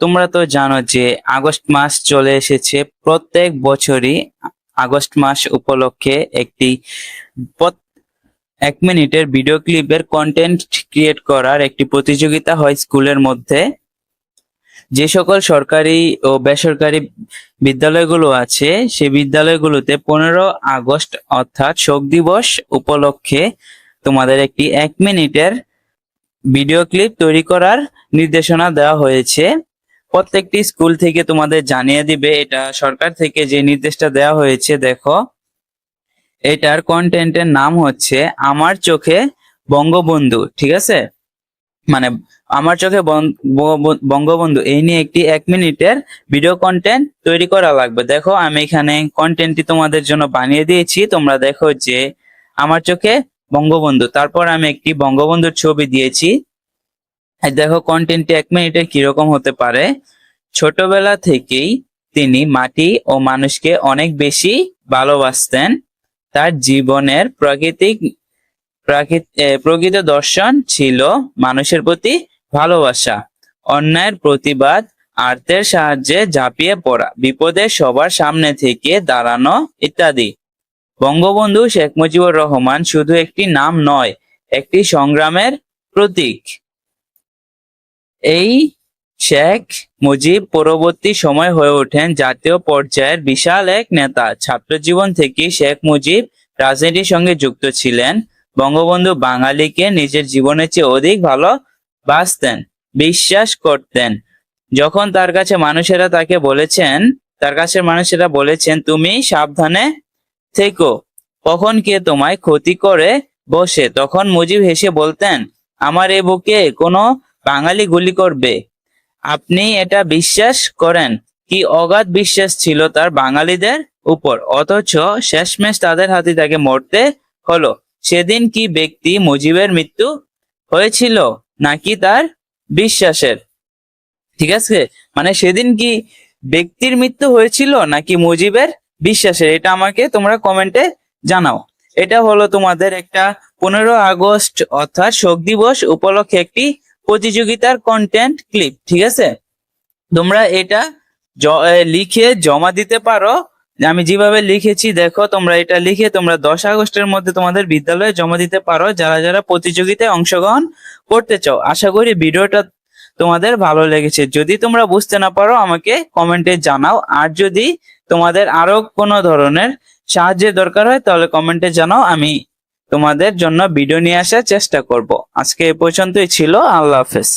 তোমরা তো জানো যে আগস্ট মাস চলে এসেছে। প্রত্যেক বছরই আগস্ট মাস উপলক্ষে একটি এক মিনিটের ভিডিও ক্লিপের কন্টেন্ট ক্রিয়েট করার একটি প্রতিযোগিতা হয় স্কুলের মধ্যে। যে সকল সরকারি ও বেসরকারি বিদ্যালয়গুলো আছে সেই বিদ্যালয়গুলোতে পনেরো আগস্ট অর্থাৎ শোক দিবস উপলক্ষে তোমাদের একটি এক মিনিটের ভিডিও ক্লিপ তৈরি করার নির্দেশনা দেওয়া হয়েছে। প্রত্যেকটি স্কুল থেকে তোমাদের জানিয়ে দিবে, এটা সরকার থেকে যে নির্দেশটা দেওয়া হয়েছে, দেখো। এটার কন্টেন্টের নাম হচ্ছে, আমার চোখে বঙ্গবন্ধু, ঠিক আছে? মানে আমার চোখে বন- বঙ্গব- বঙ্গবন্ধু, এই নিয়ে একটি এক মিনিটের ভিডিও কন্টেন্ট তৈরি করা লাগবে। দেখো, আমি এখানে কন্টেন্টটি তোমাদের জন্য বানিয়ে দিয়েছি। তোমরা দেখো যে, আমার চোখে বঙ্গবন্ধু, তারপর আমি একটি বঙ্গবন্ধুর ছবি দিয়েছি। দেখো কন্টেন্টটি এক মিনিটের কীরকম হতে পারে। ছোটবেলা থেকেই তিনি মাটি ও মানুষকে অনেক বেশি ভালোবাসতেন। তার জীবনের প্রাকৃতিক, প্রাকৃত- দর্শন ছিল মানুষের প্রতি ভালোবাসা, অন্যায়ের প্রতিবাদ আর্তের সাহায্যে ঝাঁপিয়ে পড়া, বিপদে সবার সামনে থেকে দাঁড়ানো ইত্যাদি। বঙ্গবন্ধু শেখ মুজিবুর রহমান শুধু একটি নাম নয়, একটি সংগ্রামের প্রতীক। এই শেখ মুজিব পরবর্তী সময় হয়ে ওঠেন জাতীয় পর্যায়ের বিশাল এক নেতা। ছাত্র জীবন থেকে শেখ মুজিব রাজনীতির সঙ্গে যুক্ত ছিলেন। বঙ্গবন্ধু বাঙালিকে নিজের জীবনের চেয়ে অধিক ভালো বাসতেন বিশ্বাস করতেন। যখন তার কাছে মানুষেরা তাকে বলেছেন, তার কাছে মানুষেরা বলেছেন, তুমি সাবধানে থেকো। কখন কে তোমায় ক্ষতি করে বসে? তখন মুজিব হেসে বলতেন, আমার এ বুকে কোনো বাঙালি গুলি করবে। আপনি এটা বিশ্বাস করেন? কি অগাধ বিশ্বাস ছিল তার বাঙালিদের উপর? অথচ শেষমেশ তাদের হাতে তাকে মরতে হলো। সেদিন কি ব্যক্তি মুজিবের মৃত্যু হয়েছিল নাকি তার বিশ্বাসের? ঠিক আছে? মানে সেদিন কি ব্যক্তির মৃত্যু হয়েছিল নাকি মুজিবের বিশ্বাসের? এটা আমাকে তোমরা কমেন্টে জানাও। এটা হলো তোমাদের একটা পনেরো আগস্ট অর্থাৎ শোক দিবস উপলক্ষে একটি প্রতিযোগিতার কন্টেন্ট ক্লিপ ঠিক আছে? তোমরা এটা লিখে জমা দিতে পারো। আমি যেভাবে লিখেছি, দেখো, তোমরা এটা লিখে তোমরা দশ আগস্টের মধ্যে তোমাদের বিদ্যালয়ে জমা দিতে পারো, যারা যারা প্রতিযোগিতায় অংশগ্রহণ করতে চাও। আশা করি ভিডিওটা তোমাদের ভালো লেগেছে। যদি তোমরা বুঝতে না পারো, আমাকে কমেন্টে জানাও। আর যদি তোমাদের আরও কোনো ধরনের সাহায্যের দরকার হয়, তাহলে কমেন্টে জানাও, আমি তোমাদের জন্য ভিডিও নিয়ে আসার চেষ্টা করব। আজকে এ পর্যন্তই ছিল আল্লাহ হাফেজ।